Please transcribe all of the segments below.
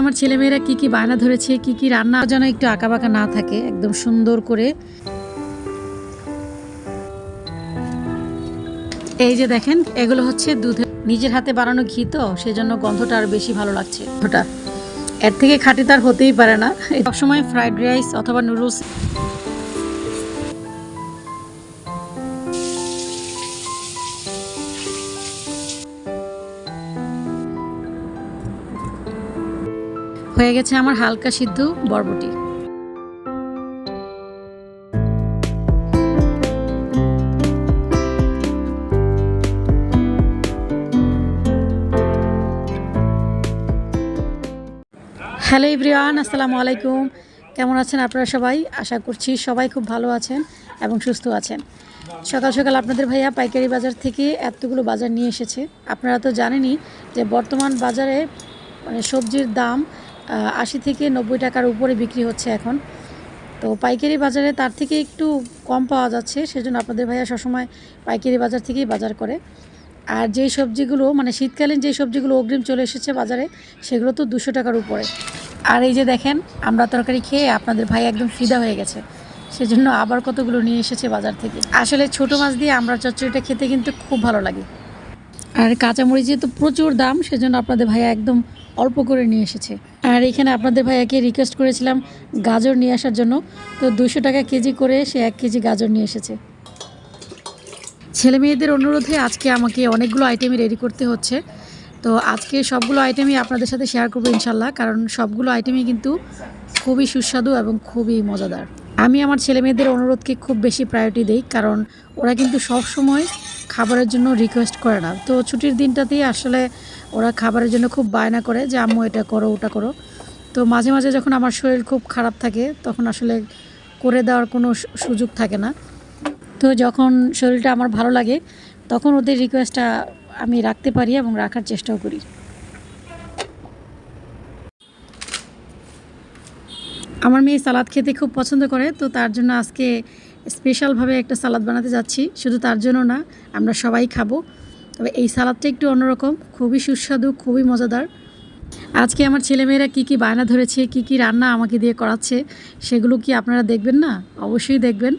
আমার ছেলেমেয়েরা কি কি বায়না ধরেছে, কি কি রান্না যেন একটু আঁকা বাঁকা না থাকে, একদম সুন্দর করে। এই যে দেখেন, এগুলো হচ্ছে দুধ নিজের হাতে বানানো ঘি তো, সেজন্য গন্ধটা আর বেশি ভালো লাগছে। ওটা এর থেকে খাঁটি তার হতেই পারে না। সবসময় ফ্রাইড রাইস অথবা নুডলস হয়ে গেছে আমার হালকা সিদ্ধ বরবটি। হ্যালো ইব্রিয়ান আসসালামু আলাইকুম। কেমন আছেন আপনারা সবাই? আশা করছি সবাই খুব ভালো আছেন এবং সুস্থ আছেন। সকাল সকাল আপনাদের ভাইয়া পাইকারি বাজার থেকে এতগুলো বাজার নিয়ে এসেছে। আপনারা তো জানেনই যে বর্তমান বাজারে মানে সবজির দাম আশি থেকে নব্বই টাকার উপরে বিক্রি হচ্ছে এখন। তো পাইকারি বাজারে তার থেকে একটু কম পাওয়া যাচ্ছে, সেজন্য আপনাদের ভাইয়া সবসময় পাইকারি বাজার থেকেই বাজার করে। আর যেই সবজিগুলো মানে শীতকালীন যেই সবজিগুলো অগ্রিম চলে এসেছে বাজারে, সেগুলো তো দুশো টাকার উপরে। আর এই যে দেখেন, আমরা তরকারি খেয়ে আপনাদের ভাই একদম ফিদা হয়ে গেছে, সেজন্য আবার কতগুলো নিয়ে এসেছে বাজার থেকে। আসলে ছোট মাছ দিয়ে আমরা চচ্চড়িটা খেতে কিন্তু খুব ভালো লাগে। আর কাঁচামরিচ যেহেতু প্রচুর দাম, সেজন্য আপনাদের ভাইয়া একদম অল্প করে নিয়ে এসেছে। আর এখানে আপনাদের ভাইয়াকে রিকোয়েস্ট করেছিলাম গাজর নিয়ে আসার জন্য। তো দুশো টাকা কেজি করে সে এক কেজি গাজর নিয়ে এসেছে। ছেলে মেয়েদের অনুরোধে আজকে আমাকে অনেকগুলো আইটেমই রেডি করতে হচ্ছে। তো আজকে সবগুলো আইটেমই আপনাদের সাথে শেয়ার করব ইনশাল্লাহ, কারণ সবগুলো আইটেমই কিন্তু খুবই সুস্বাদু এবং খুবই মজাদার। আমি আমার ছেলে মেয়েদের অনুরোধকে খুব বেশি প্রায়োরিটি দিই, কারণ ওরা কিন্তু সব সময় খাবারের জন্য রিকোয়েস্ট করে না। তো ছুটির দিনটাতেই আসলে ওরা খাবারের জন্য খুব বায়না করে যে, আম্মু, এটা করো, ওটা করো। তো মাঝে মাঝে যখন আমার শরীর খুব খারাপ থাকে, তখন আসলে করে দেওয়ার কোনো সুযোগ থাকে না। তো যখন শরীরটা আমার ভালো লাগে, তখন ওদের রিকোয়েস্টটা আমি রাখতে পারি এবং রাখার চেষ্টাও করি। আমার মেয়ে সালাদ খেতে খুব পছন্দ করে, তো তার জন্য আজকে স্পেশালভাবে একটা সালাদ বানাতে যাচ্ছি। শুধু তার জন্য না, আমরা সবাই খাব। তবে এই সালাদটা একটু অন্যরকম, খুবই সুস্বাদু, খুবই মজাদার। আজকে আমার ছেলেমেয়েরা কী কী বায়না ধরেছে, কী কী রান্না আমাকে দিয়ে করাচ্ছে, সেগুলো কি আপনারা দেখবেন না? অবশ্যই দেখবেন।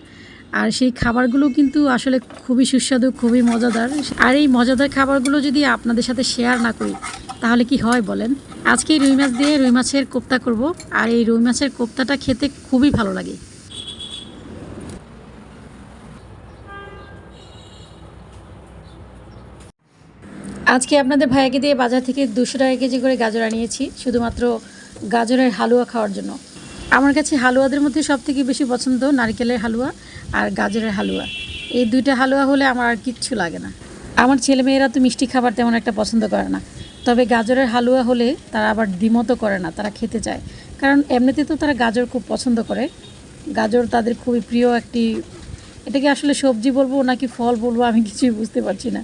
আর সেই খাবারগুলো কিন্তু আসলে খুবই সুস্বাদু, খুবই মজাদার। আর এই মজাদার খাবারগুলো যদি আপনাদের সাথে শেয়ার না করি, তাহলে কি হয় বলেন? আজকে রুই মাছ দিয়ে রুই মাছের কোপ্তা করব। আর এই রুই মাছের কোপ্তাটা খেতে খুবই ভালো লাগে। আজকে আপনাদের ভাইয়াকে দিয়ে বাজার থেকে দুশো টাকা কেজি করে গাজর আনিয়েছি, শুধুমাত্র গাজরের হালুয়া খাওয়ার জন্য। আমার কাছে হালুয়াদের মধ্যে সব থেকে বেশি পছন্দ নারকেলের হালুয়া আর গাজরের হালুয়া। এই দুইটা হালুয়া হলে আমার আর কিচ্ছু লাগে না। আমার ছেলেমেয়েরা তো মিষ্টি খাবার তেমন একটা পছন্দ করে না। তবে গাজরের হালুয়া হলে তারা আবার দ্বিমতো করে না, তারা খেতে চায়। কারণ এমনিতে তো তারা গাজর খুব পছন্দ করে। গাজর তাদের খুবই প্রিয় একটি এটাকে আসলে সবজি বলব নাকি ফল বলব আমি কিছুই বুঝতে পারছি না।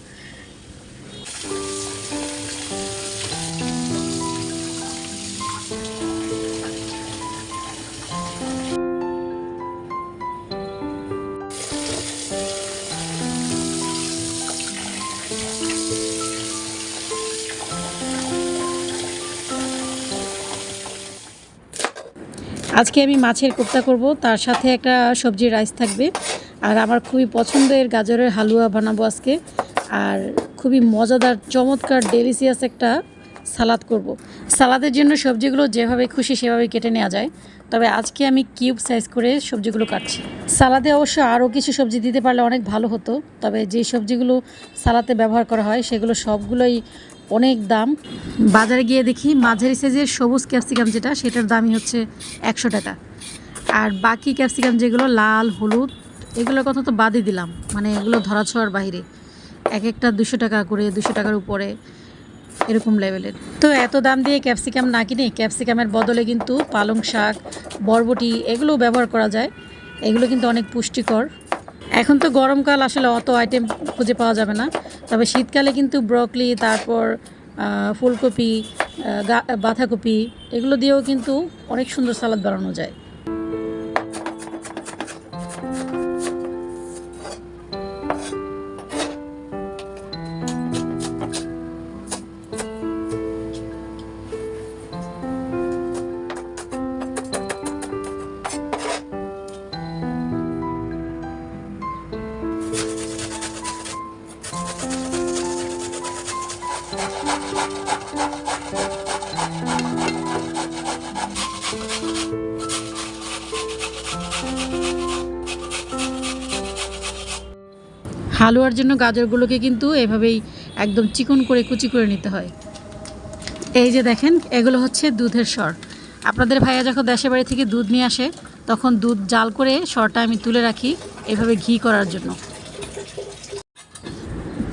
আজকে আমি মাছের কোপ্তা করব, তার সাথে একটা সবজির রাইস থাকবে। আর আমার খুবই পছন্দের গাজরের হালুয়া বানাবো আজকে। আর খুবই মজাদার, চমৎকার ডেলিসিয়াস একটা সালাদ করব। সালাদের জন্য সবজিগুলো যেভাবে খুশি সেভাবে কেটে নেওয়া যায়। তবে আজকে আমি কিউব সাইজ করে সবজিগুলো কাটছি। সালাদে অবশ্য আরও কিছু সবজি দিতে পারলে অনেক ভালো হতো। তবে যে সবজিগুলো সালাতে ব্যবহার করা হয়, সেগুলো সবগুলোই অনেক দাম। বাজারে গিয়ে দেখি মাঝারি সাইজের সবুজ ক্যাপসিকাম যেটা, সেটার দামই হচ্ছে একশো টাকা। আর বাকি ক্যাপসিকাম যেগুলো লাল, হলুদ, এগুলোর কথা তো বাদই দিলাম। মানে এগুলো ধরা ছোঁয়ার বাইরে। এক একটা দুশো টাকা করে, দুশো টাকার উপরে, এরকম লেভেলের। তো এত দাম দিয়ে ক্যাপসিকাম না কিনে, ক্যাপসিকামের বদলে কিন্তু পালং শাক, বরবটি এগুলো ব্যবহার করা যায়। এগুলো কিন্তু অনেক পুষ্টিকর। এখন তো গরমকাল, আসলে অত আইটেম খুঁজে পাওয়া যাবে না। তবে শীতকালে কিন্তু ব্রকলি, তারপর ফুলকপি বাঁধাকপি, এগুলো দিয়েও কিন্তু অনেক সুন্দর সালাদ বানানো যায়। হালুয়ার জন্য গাজরগুলোকে কিন্তু এভাবেই একদম চিকন করে কুচি করে নিতে হয়। এই যে দেখেন, এগুলো হচ্ছে দুধের স্বর আপনাদের ভাইয়া যখন দেশে বাড়ি থেকে দুধ নিয়ে আসে, তখন দুধ জাল করে স্বরটা আমি তুলে রাখি এভাবে ঘি করার জন্য।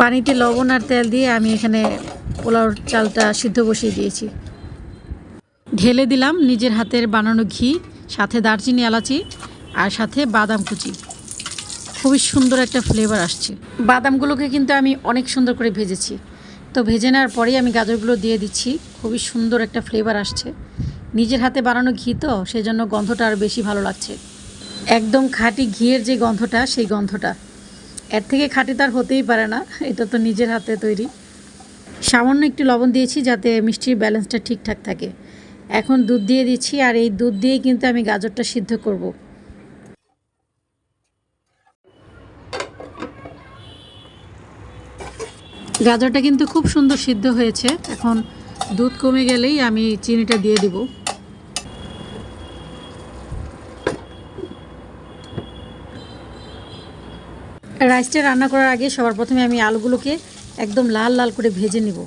পানিতে লবণ আর তেল দিয়ে আমি এখানে পোলাওর চালটা সিদ্ধ বসিয়ে দিয়েছি। ঢেলে দিলাম নিজের হাতের বানানো ঘি, সাথে দারচিনি এলাচি আর সাথে বাদাম কুচি। খুবই সুন্দর একটা ফ্লেভার আসছে। বাদামগুলোকে কিন্তু আমি অনেক সুন্দর করে ভেজেছি। তো ভেজে নেওয়ার পরেই আমি গাজরগুলো দিয়ে দিচ্ছি। খুবই সুন্দর একটা ফ্লেভার আসছে। নিজের হাতে বানানো ঘি তো, সেজন্য গন্ধটা আর বেশি ভালো লাগছে। একদম খাঁটি ঘিয়ের যে গন্ধটা, সেই গন্ধটা। এর থেকে খাঁটি তার হতেই পারে না, এটা তো নিজের হাতে তৈরি। সামান্য একটু লবণ দিয়েছি যাতে মিষ্টির ব্যালেন্সটা ঠিকঠাক থাকে। এখন দুধ দিয়ে দিচ্ছি, আর এই দুধ দিয়েই কিন্তু আমি গাজরটা সিদ্ধ করব। গাজরটা কিন্তু খুব সুন্দর সিদ্ধ হয়েছে। এখন দুধ কমে গেলেই আমি চিনিটা দিয়ে দিব। রাইসটা রান্না করার আগে সবার প্রথমে আমি আলুগুলোকে একদম লাল লাল করে ভেজে নিব।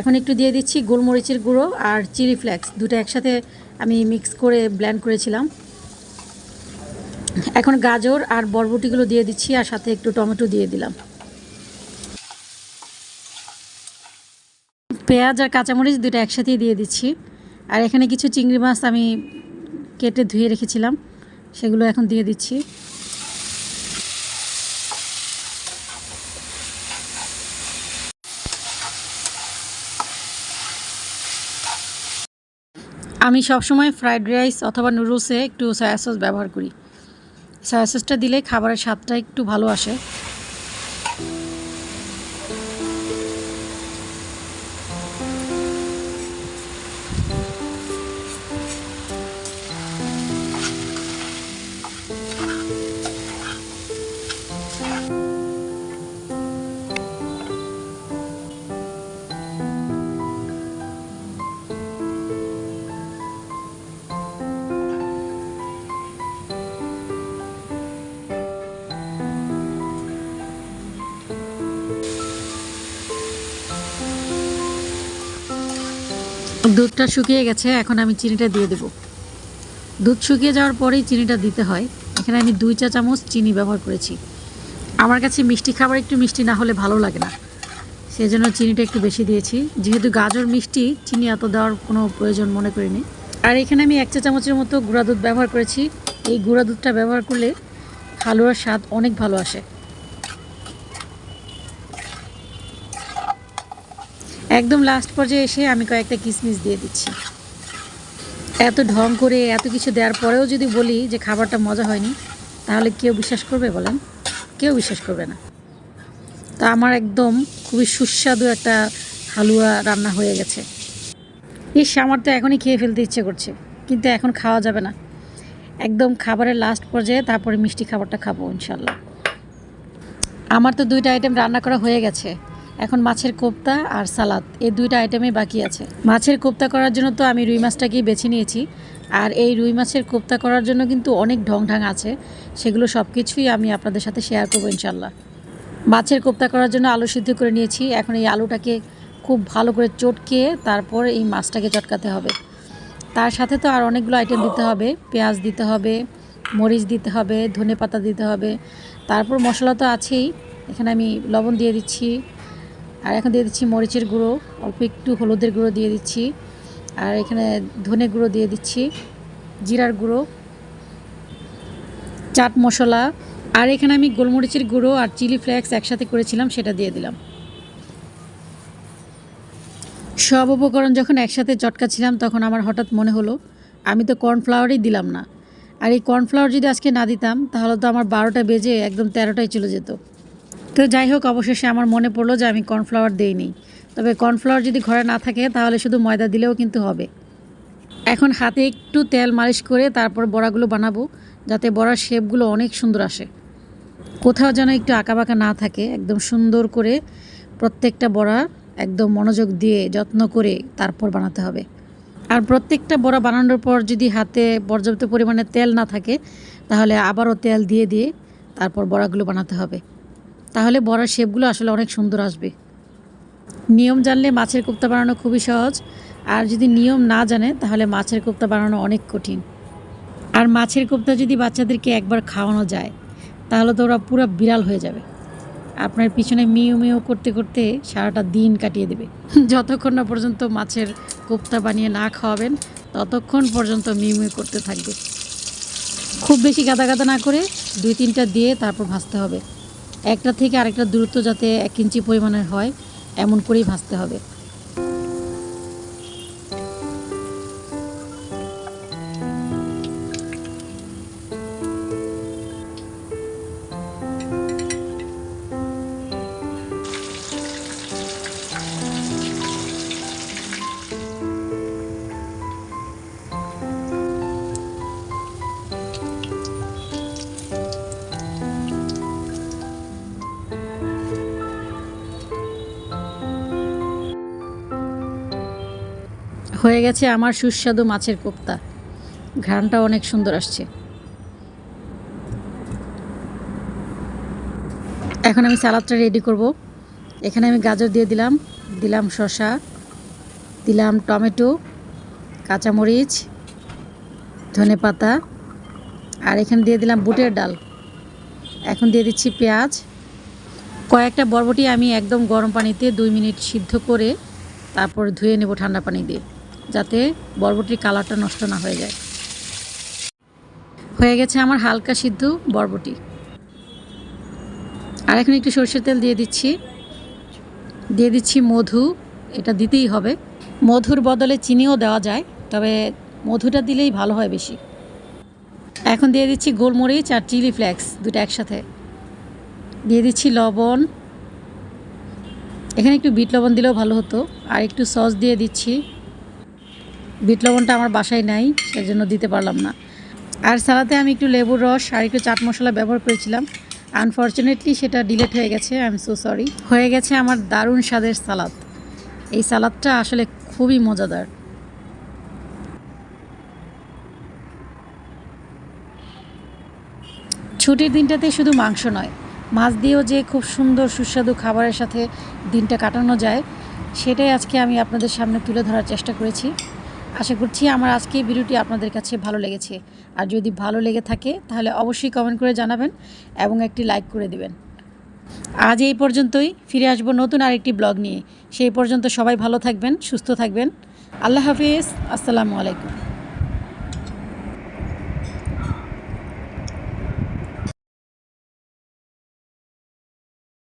এখন একটু দিয়ে দিচ্ছি গোলমরিচের গুঁড়ো আর চিলি ফ্লেক্স। দুটো একসাথে আমি মিক্স করে ব্ল্যান্ড করেছিলাম। এখন গাজর আর বরবটিগুলো দিয়ে দিচ্ছি আর সাথে একটু টমেটো দিয়ে দিলাম। পেঁয়াজ আর কাঁচামরিচ দুটো একসাথেই দিয়ে দিচ্ছি। আর এখানে কিছু চিংড়ি মাছ আমি কেটে ধুয়ে রেখেছিলাম, সেগুলো এখন দিয়ে দিচ্ছি। আমি সবসময় ফ্রাইড রাইস অথবা নুডলসে একটু সয়া সস ব্যবহার করি। সয়া সসটা দিলে খাবারের স্বাদটা একটু ভালো আসে। দুধটা শুকিয়ে গেছে, এখন আমি চিনিটা দিয়ে দেব। দুধ শুকিয়ে যাওয়ার পরেই চিনিটা দিতে হয়। এখানে আমি দুই চা চামচ চিনি ব্যবহার করেছি। আমার কাছে মিষ্টি খাবার একটু মিষ্টি না হলে ভালো লাগে না। সেই জন্য চিনিটা একটু বেশি দিয়েছি। যেহেতু গাজর মিষ্টি, চিনি এত দেওয়ার কোনো প্রয়োজন মনে করিনি আর এখানে আমি এক চা চামচের মতো গুঁড়া দুধ ব্যবহার করেছি। এই গুঁড়া দুধটা ব্যবহার করলে হালুয়ার স্বাদ অনেক ভালো আসে। একদম লাস্ট পর্যায়ে এসে আমি কয়েকটা কিসমিস দিয়ে দিচ্ছি। এত ঢং করে, এত কিছু দেওয়ার পরেও যদি বলি যে খাবারটা মজা হয়নি, তাহলে কেউ বিশ্বাস করবে বলেন? কেউ বিশ্বাস করবে না। তা আমার একদম খুবই সুস্বাদু একটা হালুয়া রান্না হয়ে গেছে। ইস, আমার তো এখনই খেয়ে ফেলতে ইচ্ছে করছে, কিন্তু এখন খাওয়া যাবে না। একদম খাবারের লাস্ট পর্যায়ে তারপরে মিষ্টি খাবারটা খাব ইনশাল্লাহ। আমার তো দুইটা আইটেম রান্না করা হয়ে গেছে। এখন মাছের কোপ্তা আর সালাদ, এই দুইটা আইটেমই বাকি আছে। মাছের কোপ্তা করার জন্য তো আমি রুই মাছটাকেই বেছে নিয়েছি। আর এই রুই মাছের কোপ্তা করার জন্য কিন্তু অনেক ঢং ঢাং আছে। সেগুলো সব কিছুই আমি আপনাদের সাথে শেয়ার করব ইনশাল্লাহ মাছের কোপ্তা করার জন্য আলু সিদ্ধ করে নিয়েছি। এখন এই আলুটাকে খুব ভালো করে চটকে তারপর এই মাছটাকে চটকাতে হবে। তার সাথে তো আর অনেকগুলো আইটেম দিতে হবে। পেঁয়াজ দিতে হবে, মরিচ দিতে হবে ধনে পাতা দিতে হবে। তারপর মশলা তো আছেই। এখানে আমি লবণ দিয়ে দিচ্ছি। আর এখন দিয়ে দিচ্ছি মরিচের গুঁড়ো, অল্প একটু হলুদের গুঁড়ো দিয়ে দিচ্ছি। আর এখানে ধনে গুঁড়ো দিয়ে দিচ্ছি, জিরার গুঁড়ো, চাট মশলা। আর এখানে আমি গোলমরিচের গুঁড়ো আর চিলি ফ্লেক্স একসাথে করেছিলাম, সেটা দিয়ে দিলাম। সব উপকরণ যখন একসাথে চটকাছিলাম তখন আমার হঠাৎ মনে হলো, আমি তো কর্নফ্লাওয়ারই দিলাম না। আর এই কর্নফ্লাওয়ার যদি আজকে না দিতাম, তাহলে তো আমার বারোটা বেজে একদম তেরোটায় চলে যেত। তো যাই হোক, অবশেষে আমার মনে পড়ল যে আমি কর্নফ্লাওয়ার দেইনি। তবে কর্নফ্লাওয়ার যদি ঘরে না থাকে, তাহলে শুধু ময়দা দিলেও কিন্তু হবে। এখন হাতে একটু তেল মালিশ করে তারপর বড়াগুলো বানাবো, যাতে বড়ার শেপগুলো অনেক সুন্দর আসে। কোথাও যেন একটু আঁকাবাঁকা না থাকে, একদম সুন্দর করে প্রত্যেকটা বড়া একদম মনোযোগ দিয়ে যত্ন করে তারপর বানাতে হবে। আর প্রত্যেকটা বড়া বানানোর পর যদি হাতে পর্যাপ্ত পরিমাণে তেল না থাকে, তাহলে আবারও তেল দিয়ে দিয়ে তারপর বড়াগুলো বানাতে হবে। তাহলে বড়ার শেপগুলো আসলে অনেক সুন্দর আসবে। নিয়ম জানলে মাছের কোপ্তা বানানো খুবই সহজ। আর যদি নিয়ম না জানে, তাহলে মাছের কোপ্তা বানানো অনেক কঠিন। আর মাছের কোপ্তা যদি বাচ্চাদেরকে একবার খাওয়ানো যায়, তাহলে তো ওরা পুরো বিড়াল হয়ে যাবে। আপনার পিছনে মিউ মিউ করতে করতে সারাটা দিন কাটিয়ে দেবে। যতক্ষণ না পর্যন্ত মাছের কোপ্তা বানিয়ে না খাওয়াবেন, ততক্ষণ পর্যন্ত মিউ মিউ করতে থাকবে। খুব বেশি গাদা গাদা না করে দুই তিনটা দিয়ে তারপর ভাজতে হবে। একটা থেকে আরেকটা দূরত্ব যাতে এক ইঞ্চি পরিমাণের হয় এমন করেই ভাজতে হবে। হয়ে গেছে আমার সুস্বাদু মাছের কোপ্তা। ঘ্রাণটা অনেক সুন্দর আসছে। এখন আমি সালাদটা রেডি করব। এখানে আমি গাজর দিয়ে দিলাম দিলাম শসা, দিলাম টমেটো, কাঁচামরিচ, ধনে পাতা, আর এখানে দিয়ে দিলাম বুটের ডাল। এখন দিয়ে দিচ্ছি পেঁয়াজ। কয়েকটা বরবটি আমি একদম গরম পানিতে দুই মিনিট সিদ্ধ করে তারপর ধুয়ে নেব ঠান্ডা পানি দিয়ে। যাতে বরবটির কালারটা নষ্ট না হয়ে যায়। হয়ে গেছে আমার হালকা সিদ্ধ বরবটি। আর এখন একটু সর্ষের তেল দিয়ে দিচ্ছি। দিয়ে দিচ্ছি মধু, এটা দিতেই হবে। মধুর বদলে চিনিও দেওয়া যায়, তবে মধুটা দিলেই ভালো হয় বেশি। এখন দিয়ে দিচ্ছি গোলমরিচ আর চিলি ফ্লেক্স দুটো একসাথে। দিয়ে দিচ্ছি লবণ। এখানে একটু বিট লবণ দিলেও ভালো হতো। আর একটু সস দিয়ে দিচ্ছি। বিট লবণটা আমার বাসায় নাই, সেজন্য দিতে পারলাম না। আর সালাতে আমি একটু লেবুর রস আর একটু চাট মশলা ব্যবহার করেছিলাম। আনফর্চুনেটলি সেটা ডিলেট হয়ে গেছে আই এম সো সরি হয়ে গেছে আমার দারুণ স্বাদের সালাদ। এই সালাদটা আসলে খুবই মজাদার। ছুটির দিনটাতে শুধু মাংস নয়, মাছ দিয়েও যে খুব সুন্দর সুস্বাদু খাবারের সাথে দিনটা কাটানো যায়, সেটাই আজকে আমি আপনাদের সামনে তুলে ধরার চেষ্টা করেছি। আশা করছি আমার আজকে ভিডিওটি আপনাদের কাছে ভালো লেগেছে। আর যদি ভালো লেগে থাকে, তাহলে অবশ্যই কমেন্ট করে জানাবেন এবং একটি লাইক করে দেবেন। আজ এই পর্যন্তই, ফিরে আসব নতুন আরেকটি ব্লগ নিয়ে। সেই পর্যন্ত সবাই ভালো থাকবেন, সুস্থ থাকবেন। আল্লাহ হাফিজ, আসসালামু আলাইকুম।